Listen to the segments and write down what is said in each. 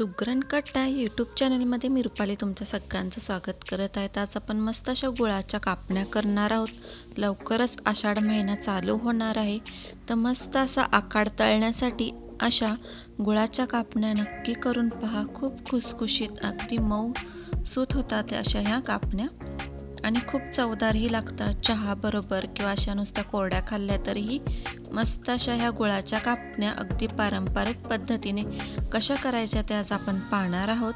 सुगरण कट्टा यूट्यूब चॅनलमध्ये मी रुपाली तुमच्या सगळ्यांचं स्वागत करत आहे. आज आपण मस्त अशा गुळाच्या कापण्या करणार आहोत. लवकरच आषाढ महिना चालू होणार आहे. तर मस्त असा आकार तळण्यासाठी अशा गुळाच्या कापण्या नक्की करून पहा. खूप खुसखुशीत अगदी मऊ सूत होतात अशा ह्या कापण्या. आणि खूप चवदारही लागतात. चहा बरोबर किंवा अशा नुसत्या कोरड्या खाल्ल्या तरीही मस्त अशा ह्या गुळाच्या कापण्या अगदी पारंपरिक पद्धतीने कशा करायच्या त्या आज आपण पाहणार आहोत.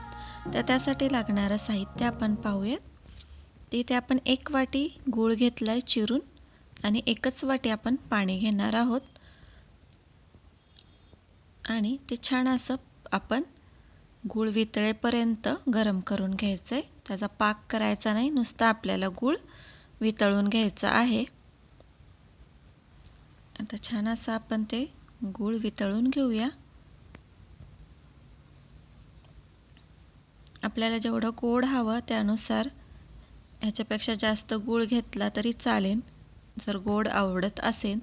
तर त्यासाठी लागणारं साहित्य आपण पाहूयात तिथे आपण एक वाटी गूळ घेतला आहे चिरून आणि एकच वाटी आपण पाणी घेणार आहोत. आणि ते छान असं आपण गूळ वितळेपर्यंत गरम करून घ्यायचं आहे त्याचा पाक करायचा नाही नुसता आपल्याला गूळ वितळून घ्यायचा आहे. आता छान असं आपण ते गूळ वितळून घेऊया. आपल्याला जेवढं गोड हवं त्यानुसार ह्याच्यापेक्षा जास्त गूळ घेतला तरी चालेल. जर गोड आवडत असेल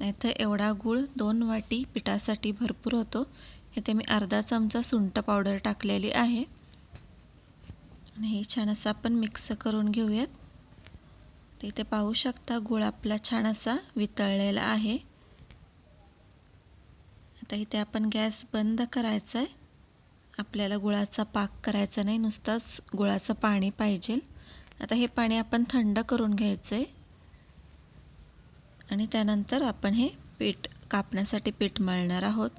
नाहीतर एवढा गूळ दोन वाटी पिठासाठी भरपूर होतो. इथे मी अर्धा चमचा सुंठ पावडर टाकलेली आहे. आणि हे छान असं आपण मिक्स करून घेऊयात. तर इथे पाहू शकता गुळ आपला छान असा वितळलेला आहे. आता इथे आपण गॅस बंद करायचा आहे आपल्याला गुळाचा पाक करायचा नाही नुसतंच गुळाचं पाणी पाहिजे. आता हे पाणी आपण थंड करून घ्यायचं आहे आणि त्यानंतर आपण हे पीठ कापण्यासाठी पीठ मळणार आहोत.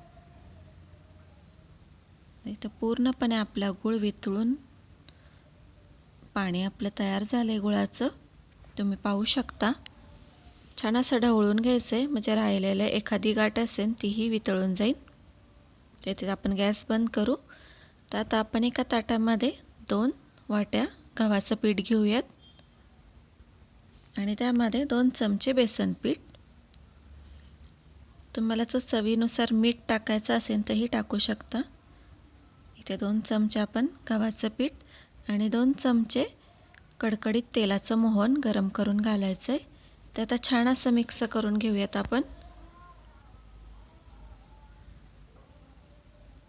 इथं पूर्णपणे आपला गुळ वितळून पाणी आपलं तयार झालं आहे गुळाचं. तुम्ही पाहू शकता. छान असं ढवळून घ्यायचं आहे म्हणजे राहिलेलं एखादी गाठ असेल तीही वितळून जाईल. तेथे आपण गॅस बंद करू. तर आता आपण एका ताटामध्ये दोन वाट्या गव्हाचं पीठ घेऊयात. आणि त्यामध्ये दोन चमचे बेसन पीठ. तुम्हाला जर चवीनुसार मीठ टाकायचं असेल तरही टाकू शकता. इथे दोन चमचे आपण गव्हाचं पीठ आणि दोन चमचे कडकडीत तेलाचं मोहन गरम करून घालायचं आहे ते आता छान असं मिक्स करून घेऊयात आपण.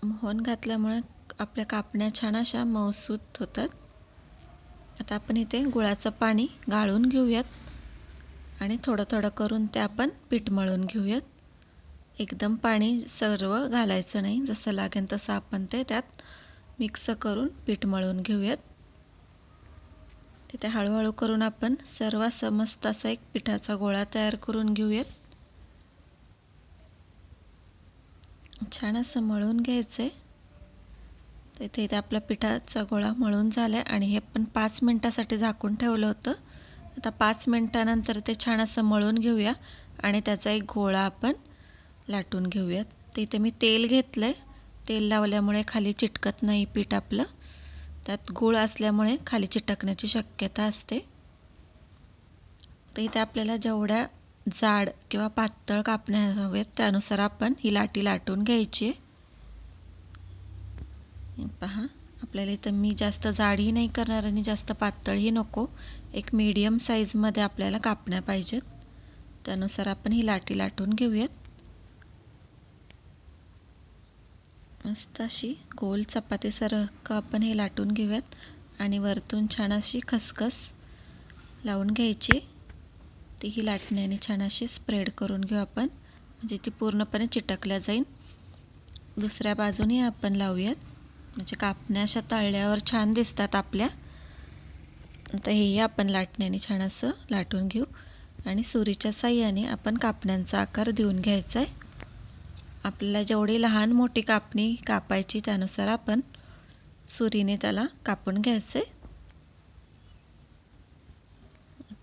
मोहन घातल्यामुळे आपल्या कापण्या छान अशा मऊसूत होतात. आता आपण इथे गुळाचं पाणी गाळून घेऊयात आणि थोडं थोडं करून ते आपण पीठ मळून घेऊयात. एकदम पाणी सर्व घालायचं नाही. जसं लागेल तसं आपण ते त्यात मिक्स करून पीठ मळून घेऊयात. तिथे हळूहळू करून आपण सर्व समस्त असा एक पिठाचा गोळा तयार करून घेऊयात. छान असं मळून घ्यायचं आहे. तिथे इथे आपला पिठाचा गोळा मळून झाला आहे आणि हे आपण पाच मिनटासाठी झाकून ठेवलं होतं. आता पाच मिनटानंतर ते छान असं मळून घेऊया आणि त्याचा एक गोळा आपण लाटून घेऊयात. तर इथे मी तेल घेतलं आहे तेल लावल्यामुळे खाली चिटकत नाही पीठ आपलं. त्यात गूळ असल्यामुळे खाली चिटकण्याची शक्यता असते. तर इथे आपल्याला जेवढ्या जाड किंवा पातळ कापण्या हवेत त्यानुसार आपण ही लाटी लाटून घ्यायची. आहे पहा. आपल्याला इथं मी जास्त जाडही नाही करणार आणि जास्त पातळही नको. एक मीडियम साईजमध्ये आपल्याला कापण्या पाहिजेत. त्यानुसार आपण ही लाटी लाटून घेऊयात. मस्त अशी गोल चपातीसारखं आपण हे लाटून घेऊयात. आणि वरतून छान अशी खसखस लावून घ्यायची. ती ही लाटण्याने छान अशी स्प्रेड करून घेऊ आपण. म्हणजे ती पूर्णपणे चिटकल्या जाईल. दुसऱ्या बाजूने आपण लावूयात. म्हणजे कापण्या अशा तळल्यावर छान दिसतात आपल्या. आता हेही आपण लाटण्याने छान असं लाटून घेऊ. आणि सुरीच्या साह्याने आपण कापण्यांचा आकार देऊन घ्यायचा आहे. आपल्याला जेवढी लहान मोठी कापणी कापायची त्यानुसार आपण सुरीने त्याला कापून घ्यायचे.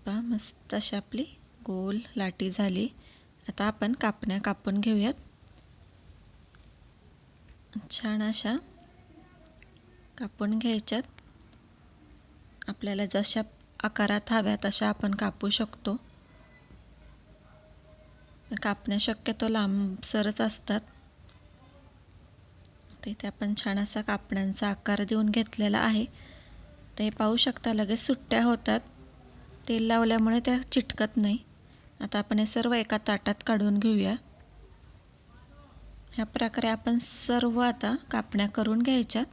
पहा मस्त अशी आपली गोल लाटी झाली. आता आपण कापण्या कापून घेऊयात. छान अशा कापून घ्यायच्यात. आपल्याला जशा आकारात हव्या तशा आपण कापू शकतो. कापण्या शक्यतो लांबसरच असतात. तर इथे आपण छान असा कापण्यांचा आकार देऊन घेतलेला आहे. तर हे पाहू शकता लगेच सुट्ट्या होतात. तेल लावल्यामुळे त्या चिटकत नाही. आता आपण हे सर्व एका ताटात काढून घेऊया. ह्या प्रकारे आपण सर्व आता कापण्या करून घ्यायच्यात.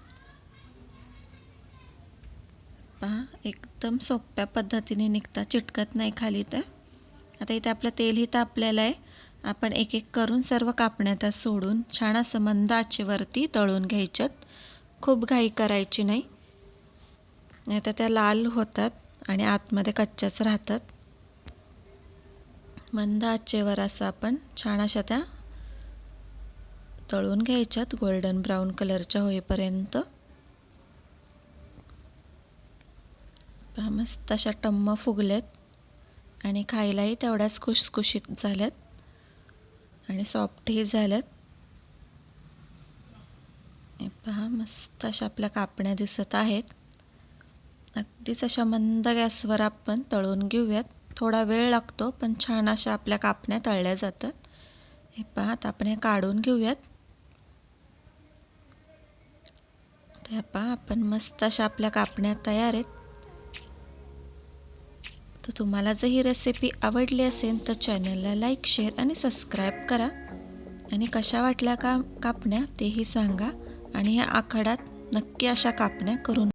पहा एकदम सोप्या पद्धतीने निघता चिटकत नाही खाली तर. आता इथे आपलं तेलही तापलेलं आहे. आपण एक एक करून सर्व कापण्या त्या सोडून छान असं मंद आचेवरती तळून घ्यायच्यात. खूप घाई करायची नाही. नाही तर त्या लाल होतात आणि आतमध्ये कच्च्याच राहतात. मंद आचेवर असं आपण छान अशा त्या तळून घ्यायच्यात गोल्डन ब्राऊन कलरच्या होईपर्यंत. मस्त अशा टम्म फुगल्यात. आणि खायलाही तेवढ्याच खुशखुशीत झाल्यात. आणि सॉफ्टही झाल्यात. हे पहा मस्त अशा आपल्या कापण्या दिसत आहेत. अगदीच अशा मंद गॅसवर आपण तळून घेऊयात. थोडा वेळ लागतो पण छान अशा आपल्या कापण्या तळल्या जातात. हे पहा आता आपण हे काढून घेऊयात. त्या पहा आपण मस्त अशा आपल्या कापण्या तयार आहेत. तर तुम्हाला जर ही रेसिपी आवडली असेल तर चॅनलला लाईक शेअर आणि सबस्क्राईब करा. आणि कशा वाटल्या का कापण्या तेही सांगा. आणि ह्या आखाड्यात नक्की अशा कापण्या करून